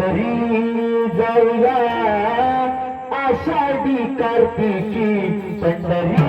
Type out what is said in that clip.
जाऊया जाऊया आषाढी कार्तिकी पंढरी